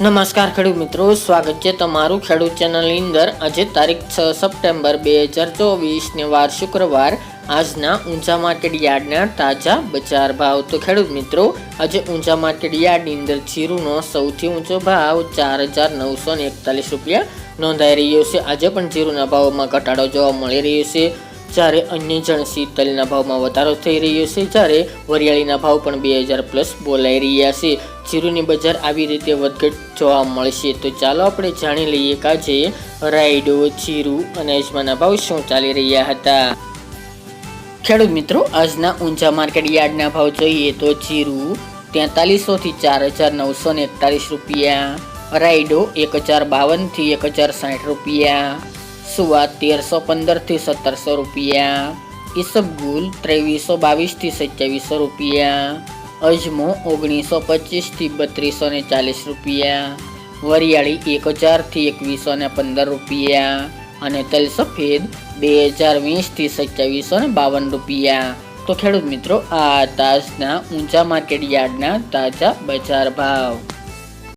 નમસ્કાર ખેડૂત મિત્રો, સ્વાગત છે તમારું ખેડૂત ચેનલની અંદર. આજે તારીખ છ સપ્ટેમ્બર બે હજાર ચોવીસને વાર શુક્રવાર. આજના ઊંચા માર્કેટ યાર્ડના તાજા બજાર ભાવ. તો ખેડૂત મિત્રો, આજે ઊંચા માર્કેટ યાર્ડની અંદર જીરુનો સૌથી ઊંચો ભાવ ચાર હજાર નવસો એકતાલીસ રૂપિયા નોંધાઈ રહ્યો છે. આજે પણ જીરુના ભાવમાં ઘટાડો જોવા મળી રહ્યો છે. જ્યારે અન્ય જણસી તલના ભાવમાં વધારો થઈ રહ્યો છે, જ્યારે વરિયાળીના ભાવ પણ બે હજાર પ્લસ બોલાઈ રહ્યા છે. જીરુની બજાર આવી રીતે વધઘટ જોવા મળશે. તો ચાલો આપણે જાણી લઈએ કે આજે રાયડો, જીરુ અને અજમાના ભાવ શું ચાલી રહ્યા હતા. ખેડૂત મિત્રો, આજના ઊંચા માર્કેટ યાર્ડના ભાવ જોઈએ તો જીરુ તેતાલીસો થી ચાર હજાર નવસો ને એકતાલીસ રૂપિયા, રાયડો એક હજાર બાવનથી એક હજાર સાઠ રૂપિયા સુવા તેરસો પંદરથી સત્તરસો રૂપિયા. ઈસબગુલ ત્રેવીસો બાવીસથી સત્યાવીસો રૂપિયા. અજમો ઓગણીસો પચીસથી બત્રીસો ને ચાલીસ રૂપિયા. વરિયાળી એક હજારથી એકવીસો ને પંદર રૂપિયા. અને તલ સફેદ બે હજાર વીસથી સત્યાવીસો ને બાવન રૂપિયા. તો ખેડૂત મિત્રો, આ તાજના ઊંચા માર્કેટ યાર્ડના તાજા બજાર ભાવ.